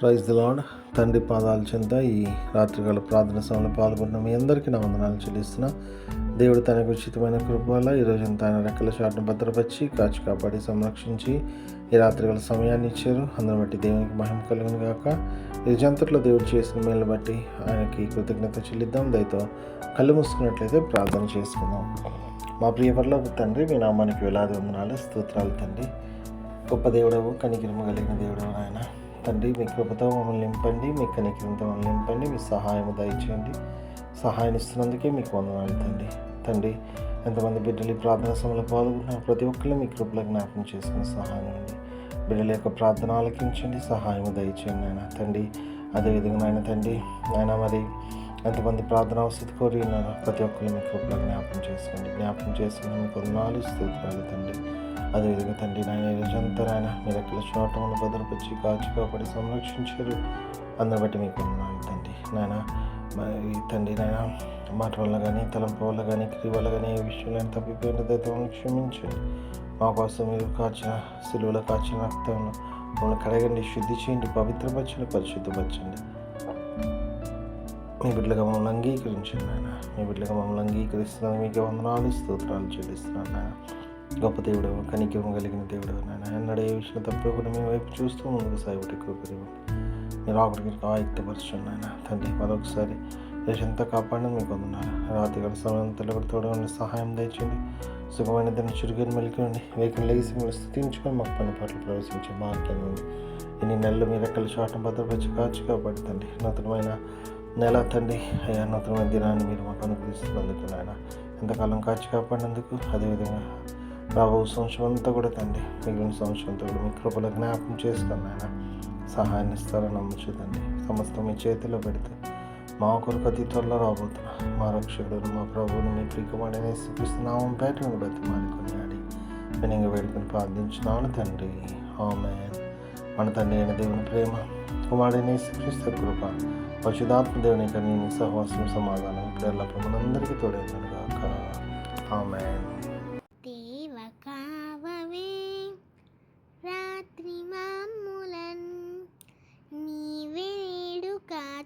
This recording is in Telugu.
ప్రైజ్ ది లాడ్ తండ్రి పాదాల చెంత ఈ రాత్రికాల ప్రార్థన సమయంలో పాల్గొన్న మీ అందరికీ నా వందనాలు చెల్లిస్తున్నా. దేవుడు తనకు ఉచితమైన కృప వల్ల ఈరోజు ఆయన రెక్కల చాటును భద్రపరిచి కాచి కాపాడి సంరక్షించి ఈ రాత్రికాల సమయాన్ని ఇచ్చారు. అందరిని బట్టి దేవునికి మహిమ కలుగును గాక. ఈ జంతుట్లో దేవుడు చేసిన మేలు బట్టి ఆయనకి కృతజ్ఞత చెల్లిద్దాం. దయతో కళ్ళు మూసుకున్నట్లయితే ప్రార్థన చేసుకుందాం. మా ప్రియపరలో తండ్రి మీ నామానికి వేలాది వందనాలు స్తోత్రాలు తండ్రి. గొప్ప దేవుడవు కనికిరమ కలిగిన దేవుడవు నాయన. తండ్రి మీ కృపతో మమ్మల్ని నింపండి మీ కనికరంతో మమ్మల్ని నింపండి మీ సహాయం దయచేయండి. సహాయం ఇస్తున్నందుకే మీకు వందనాలు తండ్రి. తండ్రి ఎంతమంది బిడ్డలు ఈ ప్రార్థన సమయంలో పాల్గొన్నారు ప్రతి ఒక్కరు మీ కృపలో జ్ఞాపకం చేసుకుని సహాయం అండి. బిడ్డల యొక్క ప్రార్థన ఆలకించండి సహాయం దయచేయండి నాయన. తండ్రి అదేవిధంగా నాయన తండ్రి నాయన మరి ఎంతమంది ప్రార్థన అవసరం కోరి ఉన్నారు ప్రతి ఒక్కరు మీ కృపలో జ్ఞాపకం చేసుకోండి. జ్ఞాపకం చేసుకుని మీకు వందనాలు స్తోత్రాలు తండ్రి. అదేవిధంగా తండ్రి నాయన ఈరోజంతా నాయన మీ రెక్కల చోటమును భద్రపరిచి కాచి కాపాడి సంరక్షించారు. అందరి బట్టి మీకు ఉన్నాను తండ్రి నాయన. మరి తండ్రి నాయన మాట వల్ల కానీ తలంపు వల్ల కానీ క్రియ వల్ల కానీ ఏ విషయంలో ఎంత తప్పిపోయిన దైవం క్షమించండి. మా కోసం మీరు కాచిన సిలువలో కాచిన రక్తం మమ్మల్ని కడగండి శుద్ధి చేయండి పవిత్రపరచండి పరిశుద్ధపరచండి. మీ బిడ్డలుగా మమ్మల్ని అంగీకరించండి నాయన. మీ బిడ్డలుగా మమ్మల్ని అంగీకరిస్తున్నాను మీకు వందనాలు స్తోత్రాలు చెల్లిస్తున్నాను నాయన. గొప్ప దేవుడు కనికరం కలిగిన దేవుడు నాయన. ఎన్నడూ విషయం తప్పకుండా మీ వైపు చూస్తూ ముందుకు సాగుటి కృపదేవుడు మీరు ఆఖరికి ఆయుక్తపరచండి నాయన. తండ్రి మరొకసారి ఎంత కాపాడని మీకు అందున్నారు రాత్రి గల సమయం కూడా తోడని సహాయం దయచేయండి. సుఖమైన దాన్ని చురుగని మెలికండి వెహికల్ లేచి మీరు స్థుతించుకొని మాకు పని పాటలు ప్రవేశించే భాగ్యం ఎన్ని ఇన్ని నెలలు మీ ఎక్కడ చాటం భద్రపరిచి కాచి కాబట్టి తండ్రి. నూతనమైన నెల తండ్రి. అయ్యా నూతనమైన దినాన్ని మీరు మాకు అనుగ్రహిస్తున్నందుకు నాయన. ఎంతకాలం కాచి కాపాడినందుకు? అదేవిధంగా రాబో సంవత్సరం అంతా కూడా తండ్రి మిగిలిన సంవత్సరం అంతా కూడా మీ కృపలో జ్ఞాపకం చేస్తాను నాయన సహాయాన్ని ఇస్తారని నమ్మచ్చు తండ్రి. సమస్తం మీ చేతిలో పెడితే. మా కొరకు అతి త్వరలో రాబోతున్నా. మా రక్షకుడు మా ప్రభువుని మీ ప్రికమాడిన శ్రీకృష్ణనామం పేటను బతి మానుకొని ఆడి వినంగా వేడుకొని ప్రార్థించినాను తండ్రి. ఆమె మన తండ్రి అయిన దేవుని ప్రేమ కుమారుడిని శ్రీస్తు కృప పశుధాత్మ దేవుని యొక్క సహవాసం సమాధానం ఇప్పుడు ఎల్లప్పుడు మనందరికీ తోడైందని కాక ఆమె